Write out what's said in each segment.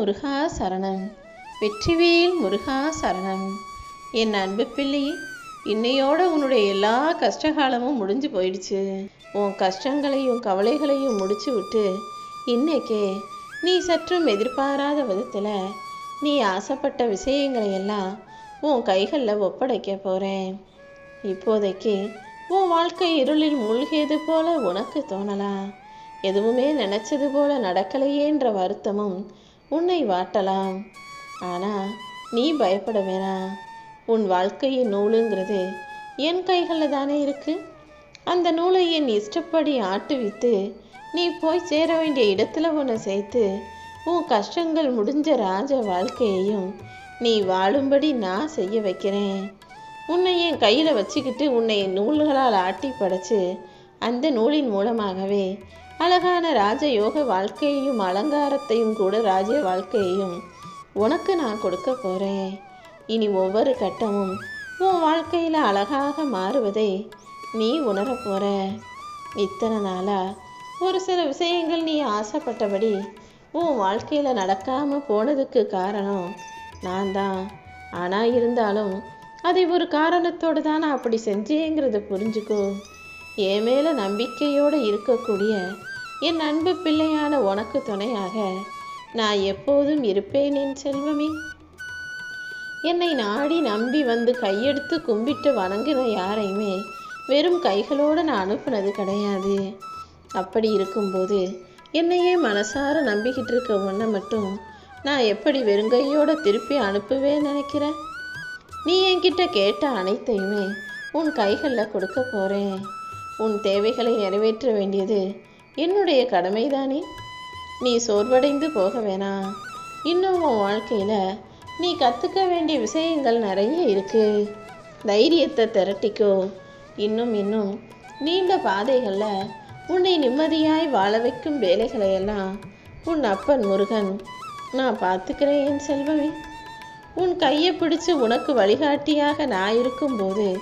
முருகா சரணம். வெற்றிவேல் முருகா சரணம். என் அன்பு பிள்ளை இன்னையோட உன்னுடைய எல்லா கஷ்டகாலமும் முடிஞ்சு போயிடுச்சு. உன் கஷ்டங்களையும் கவலைகளையும் முடிச்சு விட்டு இன்னைக்கே நீ சற்றும் எதிர்பாராத விதத்தில் நீ ஆசைப்பட்ட விஷயங்களை எல்லாம் உன் கைகளில் ஒப்படைக்க போகிறேன் இப்போதைக்கு உன் வாழ்க்கை இருளில் மூழ்கியது போல உனக்கு தோணலாம். எதுவுமே நினைச்சது போல நடக்கலையேன்ற வருத்தமும் உன்னை வாட்டலாம். ஆனால் நீ பயப்பட வேணாம். உன் வாழ்க்கையின் நூலுங்கிறது என் கைகளில் தானே இருக்கு. அந்த நூலை என் இஷ்டப்படி ஆட்டுவித்து நீ போய் சேர வேண்டிய இடத்துல உன்னை சேர்த்து உன் கஷ்டங்கள் முடிஞ்ச ராஜ வாழ்க்கையையும் நீ வாழும்படி நான் செய்ய வைக்கிறேன். உன்னை என் கையில் வச்சுக்கிட்டு உன்னை நூல்களால் ஆட்டி படைச்சு அந்த நூலின் மூலமாகவே அழகான ராஜயோக வாழ்க்கையையும் அலங்காரத்தையும் கூட ராஜ வாழ்க்கையையும் உனக்கு நான் கொடுக்க போகிறேன் இனி ஒவ்வொரு கட்டமும் உன் வாழ்க்கையில் அழகாக மாறுவதை நீ உணரப் போகிற இத்தனை நாளாக ஒரு சில விஷயங்கள் நீ ஆசைப்பட்டபடி உன் வாழ்க்கையில் நடக்காமல் போனதுக்கு காரணம் நான் தான் ஆனால் இருந்தாலும் அதை ஒரு காரணத்தோடு தான் நான் அப்படி செஞ்சேங்கிறத புரிஞ்சுக்கோ. என் மேலே நம்பிக்கையோடு இருக்கக்கூடிய என் அன்பு பிள்ளையான உனக்கு துணையாக நான் எப்போதும் இருப்பேன் என் செல்வமே. என்னை நாடி நம்பி வந்து கையெடுத்து கும்பிட்டு வணங்கின யாரையுமே வெறும் கைகளோடு நான் அனுப்புனது கிடையாது. அப்படி இருக்கும்போது என்னையே மனசார நம்பிக்கிட்டு இருக்க ஒன்றை மட்டும் நான் எப்படி வெறுங்கையோட திருப்பி அனுப்புவேன் நினைக்கிறேன் நீ என்கிட்ட கேட்ட அனைத்தையுமே உன் கைகளில் கொடுக்க போகிறேன் உன் தேவைகளை நிறைவேற்ற வேண்டியது என்னுடைய கடமைதானே? நீ சோர்வடைந்து போக வேணாம் இன்னும் உன் வாழ்க்கையில் நீ கற்றுக்க வேண்டிய விஷயங்கள் நிறைய இருக்கு. தைரியத்தை திரட்டிக்கோ. இன்னும் இன்னும் நீண்ட பாதைகளில் உன்னை நிம்மதியாய் வாழ வைக்கும் வேலைகளையெல்லாம் உன் அப்பன் முருகன் நான் பார்த்துக்கிறேன் என் செல்வமே. உன் கையை பிடிச்சு உனக்கு வழிகாட்டியாக நான் இருக்கும்போது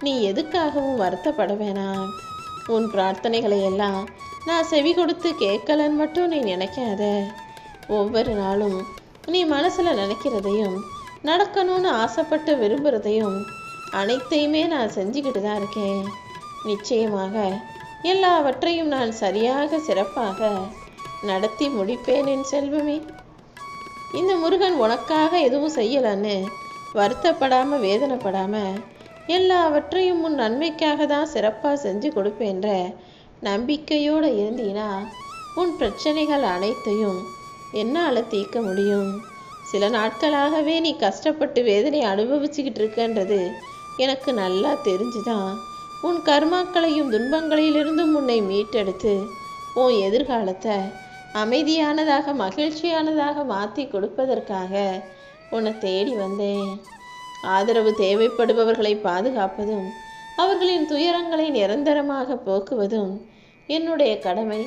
நீ எதுக்காகவும் வருத்தப்பட வேணாம். உன் பிரார்த்தனைகளையெல்லாம் நான் செவி கொடுத்து கேட்கலன்னு மட்டும் நீ நினைக்காத. ஒவ்வொரு நாளும் நீ மனசில் நினைக்கிறதையும் நடக்கணும்னு ஆசைப்பட்டு விரும்புகிறதையும் அனைத்தையுமே நான் செஞ்சுக்கிட்டு தான் இருக்கேன். நிச்சயமாக எல்லாவற்றையும் நான் சரியாக சிறப்பாக நடத்தி முடிப்பேன் என் செல்வமே. இந்த முருகன் உனக்காக எதுவும் செய்யலன்னு வருத்தப்படாமல் வேதனைப்படாமல் எல்லாவற்றையும் உன் நன்மைக்காக தான் சிறப்பாக செஞ்சு கொடுப்பேன்ற நம்பிக்கையோடு இருந்தீனா உன் பிரச்சனைகள் அனைத்தையும் என்னால் தீர்க்க முடியும். சில நாட்களாகவே நீ கஷ்டப்பட்டு வேதனை அனுபவிச்சுக்கிட்டு இருக்கன்றது எனக்கு நல்லா தெரிஞ்சுதான் உன் கர்மாக்களையும் துன்பங்களிலிருந்தும் உன்னை மீட்டெடுத்து உன் எதிர்காலத்தை அமைதியானதாக மகிழ்ச்சியானதாக மாற்றி கொடுப்பதற்காக உன்னை தேடி வந்தேன். ஆதரவு தேவைப்படுபவர்களை பாதுகாப்பதும் அவர்களின் துயரங்களை நிரந்தரமாக போக்குவதும் என்னுடைய கடமை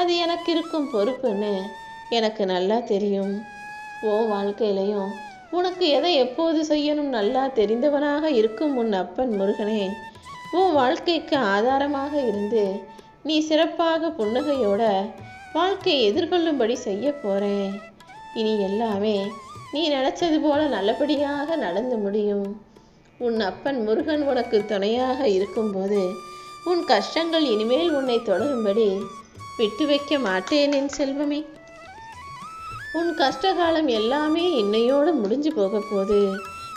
அது எனக்கு இருக்கும் பொறுப்புன்னு எனக்கு நல்லா தெரியும். ஓ வாழ்க்கையிலையும் உனக்கு எதை எப்போது செய்யணும் நல்லா தெரிந்தவனாக இருக்கும் உன் அப்பன் முருகனே. உன் வாழ்க்கைக்கு ஆதாரமாக இருந்து நீ சிறப்பாக புன்னகையோட வாழ்க்கையை எதிர்கொள்ளும்படி செய்ய போகிறேன் இனி எல்லாமே நீ நினச்சது போல நல்லபடியாக நடந்து முடியும். உன் அப்பன் முருகன் உனக்கு துணையாக இருக்கும்போது உன் கஷ்டங்கள் இனிமேல் உன்னை தொடரும்படி விட்டு வைக்க மாட்டேன் என் செல்வமே. உன் கஷ்டகாலம் எல்லாமே இன்னையோடு முடிஞ்சு போக போகுது.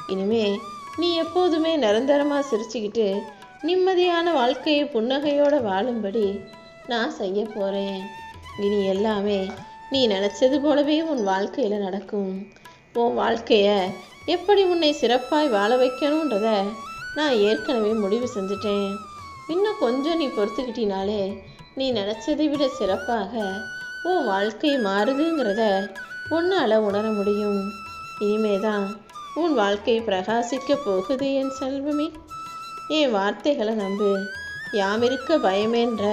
இனிமே நீ எப்போதுமே நிரந்தரமாக சிரிச்சுக்கிட்டு நிம்மதியான வாழ்க்கையை புன்னகையோடு வாழும்படி நான் செய்ய போகிறேன் இனி எல்லாமே நீ நினச்சது போலவே உன் வாழ்க்கையில் நடக்கும். உன் வாழ்க்கையை எப்படி உன்னை சிறப்பாய் வாழ வைக்கணுன்றத நான் ஏற்கனவே முடிவு செஞ்சுட்டேன். இன்னும் கொஞ்சம் நீ பொறுத்துக்கிட்டினாலே நீ நினச்சதை விட சிறப்பாக உன் வாழ்க்கை மாறுதுங்கிறத உன்னால் உணர முடியும். இனிமே தான் உன் வாழ்க்கை பிரகாசிக்க போகுது என் செல்வமே. என் வார்த்தைகளை நம்பு. யாமிருக்க பயமேன்ற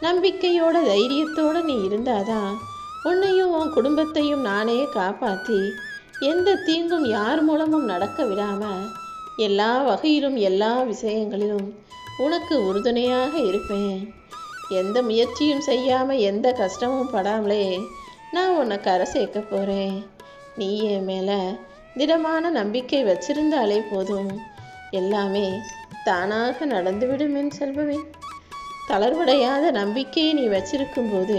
நம்பிக்கையோட தைரியத்தோடு நீ இருந்தாதான் உன்னையும் உன் குடும்பத்தையும் நானே காப்பாற்றி எந்த தீங்கும் யார் மூலமும் நடக்க விடாமல் எல்லா வகையிலும் எல்லா விஷயங்களிலும் உனக்கு உறுதுணையாக இருப்பேன். எந்த முயற்சியும் செய்யாமல் எந்த கஷ்டமும் படாமலே நான் உன்னை கரை சேர்க்க போகிறேன் நீ என் மேலே திடமான நம்பிக்கை வச்சிருந்தாலே போதும். எல்லாமே தானாக நடந்துவிடும் என் செல்வமே. தளர்வடையாத நம்பிக்கையை நீ வச்சிருக்கும்போது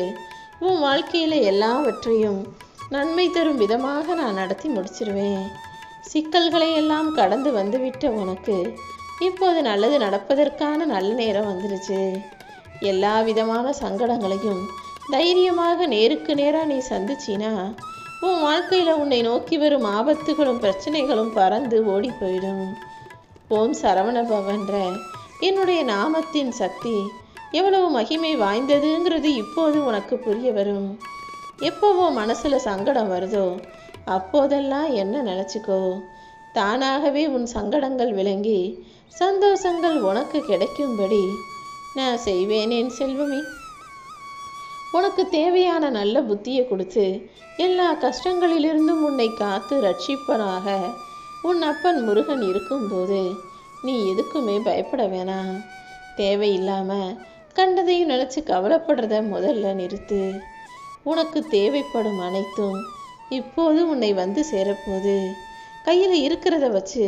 உன் வாழ்க்கையில் எல்லாவற்றையும் நன்மை தரும் விதமாக நான் நடத்தி முடிச்சிருவேன். சிக்கல்களை எல்லாம் கடந்து வந்துவிட்ட உனக்கு இப்போது நல்லது நடப்பதற்கான நல்ல நேரம் வந்துருச்சு. எல்லா விதமான சங்கடங்களையும் தைரியமாக நேருக்கு நேராக நீ சந்திச்சினா உன் வாழ்க்கையில் உன்னை நோக்கி வரும் ஆபத்துகளும் பிரச்சனைகளும் பறந்து ஓடி போயிடும். ஓம் சரவண பவன்ற என்னுடைய நாமத்தின் சக்தி எவ்வளவு மகிமை வாய்ந்ததுங்கிறது இப்போது உனக்கு புரிய வரும். எப்போவோ மனசில் சங்கடம் வருதோ அப்போதெல்லாம் என்ன நினச்சிக்கோ? தானாகவே உன் சங்கடங்கள் விளங்கி சந்தோஷங்கள் உனக்கு கிடைக்கும்படி நான் செய்வேனேன் செல்வமே. உனக்கு தேவையான நல்ல புத்தியை கொடுத்து எல்லா கஷ்டங்களிலிருந்தும் உன்னை காத்து ரட்சிப்பனாக உன் அப்பன் முருகன் இருக்கும்போது நீ எதுக்குமே பயப்பட வேணாம். தேவையில்லாமல் கண்டதையும் நினச்சி கவலைப்படுறத முதல்ல நிறுத்து. உனக்கு தேவைப்படும் அனைத்தும் இப்போது உன்னை வந்து சேரப்போகுது. கையில் இருக்கிறத வச்சு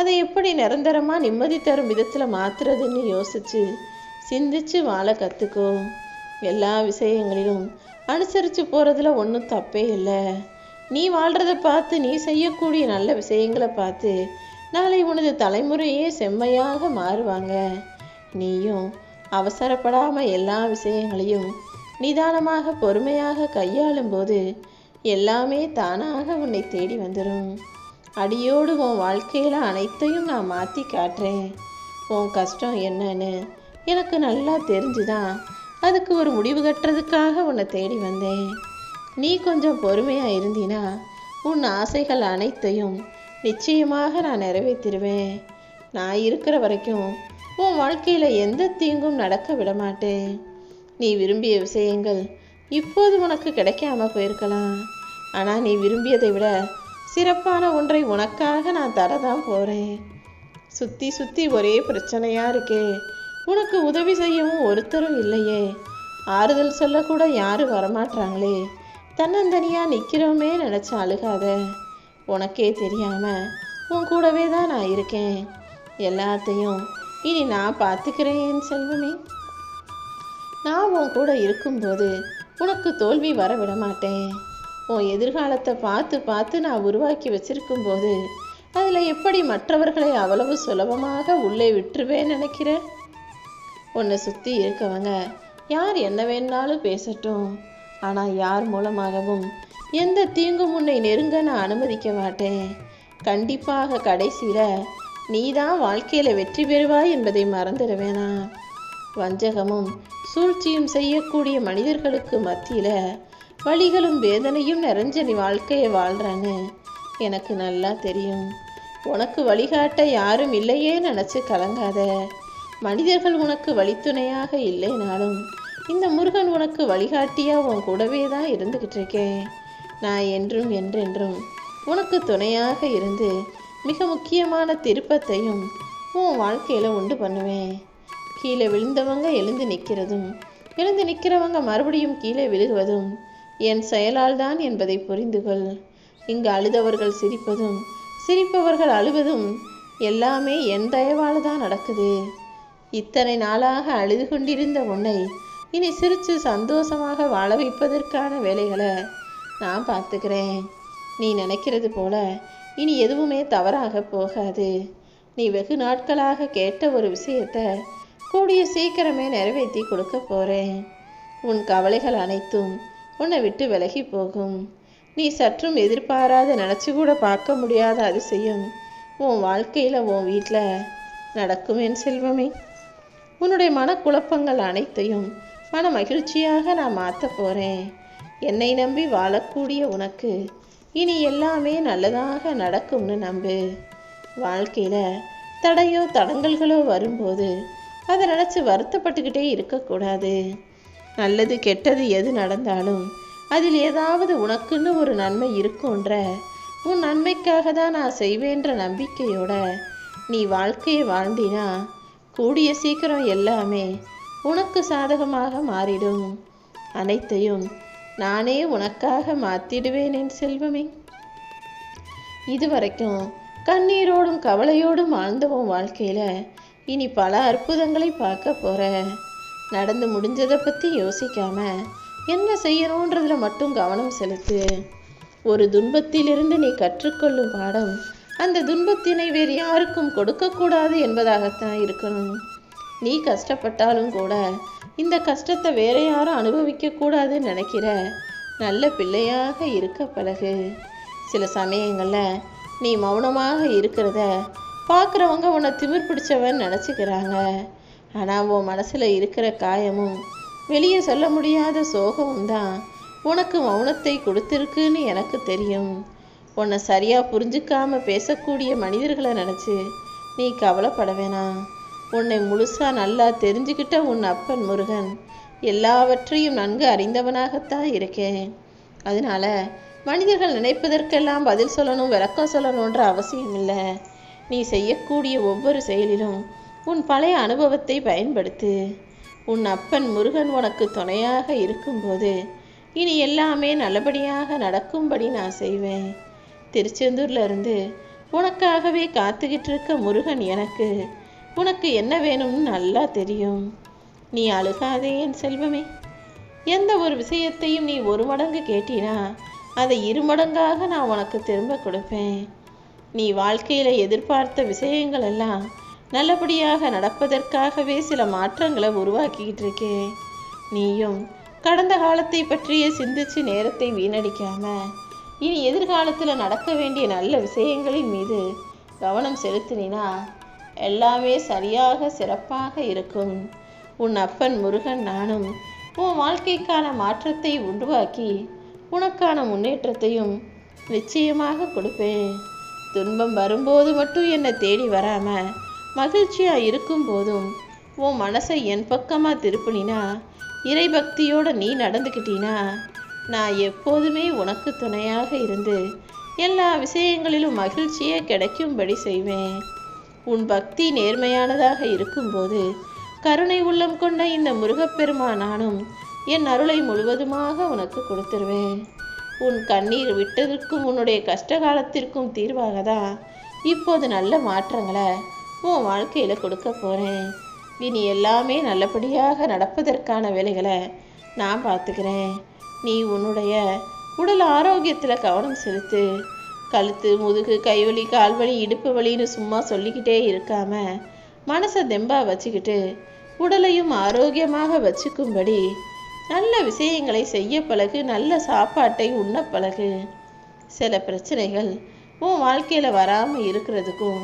அதை எப்படி நிரந்தரமாக நிம்மதி தரும் விதத்தில் மாற்றுறதுன்னு யோசிச்சு சிந்திச்சு வாழ கற்றுக்கோ எல்லா விஷயங்களிலும் அனுசரித்து போகிறதுல ஒன்றும் தப்பே இல்லை. நீ வாழ்கிறத பார்த்து நீ செய்யக்கூடிய நல்ல விஷயங்களை பார்த்து நாளை உனது தலைமுறையே செம்மையாக மாறுவாங்க. நீயும் அவசரப்படாமல் எல்லா விஷயங்களையும் நிதானமாக பொறுமையாக கையாளும் போது எல்லாமே தானாக உன்னை தேடி வந்துடும் அடியோடு உன் வாழ்க்கையில் அனைத்தையும் நான் மாற்றி காட்டுறேன். உன் கஷ்டம் என்னன்னு எனக்கு நல்லா தெரிஞ்சுதான் அதுக்கு ஒரு முடிவு கட்டுறதுக்காக உன்னை தேடி வந்தேன். நீ கொஞ்சம் பொறுமையாக இருந்தினா உன் ஆசைகள் அனைத்தையும் நிச்சயமாக நான் நிறைவேற்றிடுவேன். நான் இருக்கிற வரைக்கும் உன் வாழ்க்கையில் எந்த தீங்கும் நடக்க விட மாட்டேன் நீ விரும்பிய விஷயங்கள் இப்போது உனக்கு கிடைக்காம போயிருக்கலாம். ஆனால் நீ விரும்பியதை விட சிறப்பான ஒன்றை உனக்காக நான் தரதான் போகிறேன் சுற்றி சுற்றி ஒரே பிரச்சனையாக இருக்கே. உனக்கு உதவி செய்யவும் ஒருத்தரும் இல்லையே. ஆறுதல் சொல்லக்கூட யாரும் வரமாட்றாங்களே தன்னந்தனியாக நிற்கிறோமே நினச்சி அழுகாத. உனக்கே தெரியாமல் உன் கூடவே தான் நான் இருக்கேன். எல்லாத்தையும் இனி நான் பார்த்துக்கிறேன் என் செல்வமே. நான் உன் கூட இருக்கும்போது உனக்கு தோல்வி வர விட மாட்டேன் உன் எதிர்காலத்தை பார்த்து பார்த்து நான் உருவாக்கி வச்சிருக்கும்போது அதில் எப்படி மற்றவர்களை அவ்வளவு சுலபமாக உள்ளே விட்டுருவேன் நினைக்கிற உன்னை சுற்றி இருக்கவங்க யார் என்ன வேணாலும் பேசட்டும். ஆனால் யார் மூலமாகவும் எந்த தீங்கும் உன்னை நெருங்க நான் அனுமதிக்க மாட்டேன். கண்டிப்பாக கடைசியில் நீ தான் வாழ்க்கையில் வெற்றி பெறுவாய் என்பதை மறந்துட வேணாம் வஞ்சகமும் சூழ்ச்சியும் செய்யக்கூடிய மனிதர்களுக்கு மத்தியில் வழிகளும் வேதனையும் நிறைஞ்ச நீ வாழ்க்கையை வாழ்கிறான்னு எனக்கு நல்லா தெரியும். உனக்கு வழிகாட்ட யாரும் இல்லையே நினச்சி கலங்காத. மனிதர்கள் உனக்கு வழித்துணையாக இல்லைனாலும் இந்த முருகன் உனக்கு வழிகாட்டியா உன் கூடவே தான் இருந்துக்கிட்டு இருக்கேன் நான் என்றும் என்றென்றும் உனக்கு துணையாக இருந்து மிக முக்கியமான திருப்பத்தையும் உன் வாழ்க்கையில் உண்டு பண்ணுவேன். கீழே விழுந்தவங்க எழுந்து நிற்கிறதும் எழுந்து நிற்கிறவங்க மறுபடியும் கீழே விழுகுவதும் என் செயலால் தான் என்பதை புரிந்து கொள் இங்கு அழுதவர்கள் சிரிப்பதும் சிரிப்பவர்கள் அழுவதும் எல்லாமே என் தயவால் தான் நடக்குது. இத்தனை நாளாக அழுது கொண்டிருந்த உன்னை இனி சிரித்து சந்தோஷமாக வாழ வைப்பதற்கான வேலைகளை நான் பார்த்துக்கிறேன். நீ நினைக்கிறது போல இனி எதுவுமே தவறாக போகாது. நீ வெகு நாட்களாக கேட்ட ஒரு விஷயத்த கூடிய சீக்கிரமே நிறைவேற்றி கொடுக்க போகிறேன் உன் கவலைகள் அனைத்தும் உன்னை விட்டு விலகி போகும். நீ சற்றும் எதிர்பாராத நினச்சி கூட பார்க்க முடியாத அதிசயம் உன் வாழ்க்கையில் உன் வீட்டில் நடக்கும் என் செல்வமே. உன்னுடைய மனக்குழப்பங்கள் அனைத்தையும் மன மகிழ்ச்சியாக நான் மாற்ற போகிறேன் என்னை நம்பி வாழக்கூடிய உனக்கு இனி எல்லாமே நல்லதாக நடக்கும்னு நம்பு. வாழ்க்கையில் தடையோ தடங்கல்களோ வரும்போது அதை நினச்சி வருத்தப்பட்டுக்கிட்டே இருக்கக்கூடாது. நல்லது கெட்டது எது நடந்தாலும் அதில் ஏதாவது உனக்குன்னு ஒரு நன்மை இருக்குன்ற உன் நன்மைக்காக தான் நான் செய்வேன்ற நம்பிக்கையோட நீ வாழ்க்கையை வாழ்ந்தினா கூடிய சீக்கிரம் எல்லாமே உனக்கு சாதகமாக மாறிடும். அனைத்தையும் நானே உனக்காக மாத்திடுவேன் என் செல்வமே. இதுவரைக்கும் கண்ணீரோடும் கவலையோடும் வாழ்ந்த உன் வாழ்க்கையில இனி பல அற்புதங்களை பார்க்க போகிற நடந்து முடிஞ்சதை பற்றி யோசிக்காம என்ன செய்யணுன்றதுல மட்டும் கவனம் செலுத்து. ஒரு துன்பத்திலிருந்து நீ கற்றுக்கொள்ளும் பாடம் அந்த துன்பத்தினை வேறு யாருக்கும் கொடுக்கக்கூடாது என்பதாகத்தான் இருக்கணும். நீ கஷ்டப்பட்டாலும் கூட இந்த கஷ்டத்தை வேற யாரும் அனுபவிக்கக்கூடாதுன்னு நினைக்கிற நல்ல பிள்ளையாக இருக்க பழகு. சில சமயங்களில் நீ மௌனமாக இருக்கிறத பார்க்குறவங்க உன்னை திமிர் பிடிச்சவன் நினச்சிக்கிறாங்க. ஆனால் உன் மனசில் இருக்கிற காயமும் வெளியே சொல்ல முடியாத சோகமும் தான் உனக்கு மௌனத்தை கொடுத்துருக்குன்னு எனக்கு தெரியும். உன்னை சரியாக புரிஞ்சுக்காம பேசக்கூடிய மனிதர்களை நினச்சி நீ கவலைப்பட வேணாம். உன்னை முழுசாக நல்லா தெரிஞ்சுக்கிட்ட உன் அப்பன் முருகன் எல்லாவற்றையும் நன்கு அறிந்தவனாகத்தான் இருக்கேன். அதனால மனிதர்கள் நினைப்பதற்கெல்லாம் பதில் சொல்லணும் விளக்கம் சொல்லணுன்ற அவசியம் இல்லை நீ செய்யக்கூடிய ஒவ்வொரு செயலிலும் உன் பழைய அனுபவத்தை பயன்படுத்து. உன் அப்பன் முருகன் உனக்கு துணையாக இருக்கும்போது இனி எல்லாமே நல்லபடியாக நடக்கும்படி நான் செய்வேன். திருச்செந்தூர்ல இருந்து உனக்காகவே காத்துக்கிட்டு இருக்க முருகன் எனக்கு உனக்கு என்ன வேணும்னு நல்லா தெரியும். நீ அழுகாதே என் செல்வமே. எந்த ஒரு விஷயத்தையும் நீ ஒரு மடங்கு கேட்டினா அதை இரு மடங்காக நான் உனக்கு திரும்ப கொடுப்பேன். நீ வாழ்க்கையில் எதிர்பார்த்த விஷயங்கள் எல்லாம் நல்லபடியாக நடப்பதற்காகவே சில மாற்றங்களை உருவாக்கிக்கிட்டு இருக்கேன் நீயும் கடந்த காலத்தை பற்றியே சிந்திச்சு நேரத்தை வீணடிக்காம இனி எதிர்காலத்தில் நடக்க வேண்டிய நல்ல விஷயங்களின் மீது கவனம் செலுத்தினா எல்லாமே சரியாக சிறப்பாக இருக்கும். உன் அப்பன் முருகன் நானும் உன் வாழ்க்கைக்கான மாற்றத்தை உருவாக்கி உனக்கான முன்னேற்றத்தையும் நிச்சயமாக கொடுப்பேன். துன்பம் வரும்போது மட்டும் என்னை தேடி வராமல் மகிழ்ச்சியாக இருக்கும் போதும் உன் மனசை என் பக்கமாக திருப்பினா இறைபக்தியோடு நீ நடந்துக்கிட்டீனா நான் எப்போதுமே உனக்கு துணையாக இருந்து எல்லா விஷயங்களிலும் மகிழ்ச்சியே கிடைக்கும்படி செய்வேன். உன் பக்தி நேர்மையானதாக இருக்கும்போது கருணை உள்ளம் கொண்ட இந்த முருகப்பெருமானானும் என் அருளை முழுவதுமாக உனக்கு கொடுத்துருவேன். உன் கண்ணீர் விட்டதற்கும் உன்னுடைய கஷ்ட காலத்திற்கும் தீர்வாக தான் இப்போது நல்ல மாற்றங்களை உன் வாழ்க்கையில் கொடுக்க போகிறேன் இனி எல்லாமே நல்லபடியாக நடப்பதற்கான வேலைகளை நான் பார்த்துக்கிறேன். நீ உன்னுடைய உடல் ஆரோக்கியத்தில் கவனம் செலுத்து. கழுத்து முதுகு கைவலி கால்வலி இடுப்பு வலின்னு சும்மா சொல்லிக்கிட்டே இருக்காம மனசை தெம்பா வச்சுக்கிட்டு உடலையும் ஆரோக்கியமாக வச்சுக்கும்படி நல்ல விஷயங்களை செய்ய பழகு நல்ல சாப்பாட்டை உண்ண பழகு. சில பிரச்சனைகள் உன் வாழ்க்கையில் வராமல் இருக்கிறதுக்கும்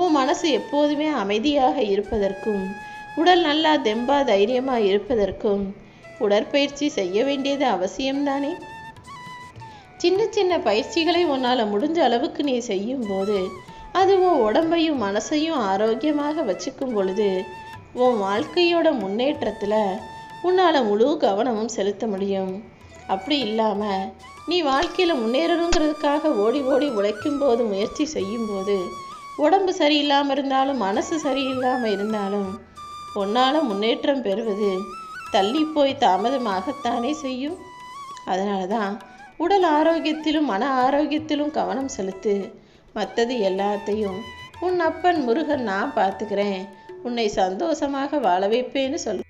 உன் மனசு எப்போதுமே அமைதியாக இருப்பதற்கும் உடல் நல்லா தெம்பா தைரியமாக இருப்பதற்கும் உடற்பயிற்சி செய்ய வேண்டியது அவசியம்தானே? சின்ன சின்ன பயிற்சிகளை உன்னால் முடிஞ்ச அளவுக்கு நீ செய்யும் போது அது உன் உடம்பையும் மனசையும் ஆரோக்கியமாக வச்சுக்கும் பொழுது உன் வாழ்க்கையோட முன்னேற்றத்தில் உன்னால் முழு கவனமும் செலுத்த முடியும். அப்படி இல்லாமல் நீ வாழ்க்கையில் முன்னேறணுங்கிறதுக்காக ஓடி ஓடி உழைக்கும் போது முயற்சி செய்யும்போது உடம்பு சரியில்லாமல் இருந்தாலும் மனசு சரியில்லாமல் இருந்தாலும் உன்னால் முன்னேற்றம் பெறுவது தள்ளி போய் தாமதமாகத்தானே செய்யும். அதனால தான் உடல் ஆரோக்கியத்திலும் மன ஆரோக்கியத்திலும் கவனம் செலுத்து. மற்றது எல்லாத்தையும் உன் அப்பன் முருகன் நான் பார்த்துக்கிறேன். உன்னை சந்தோஷமாக வாழ வைப்பேன்னு சொல்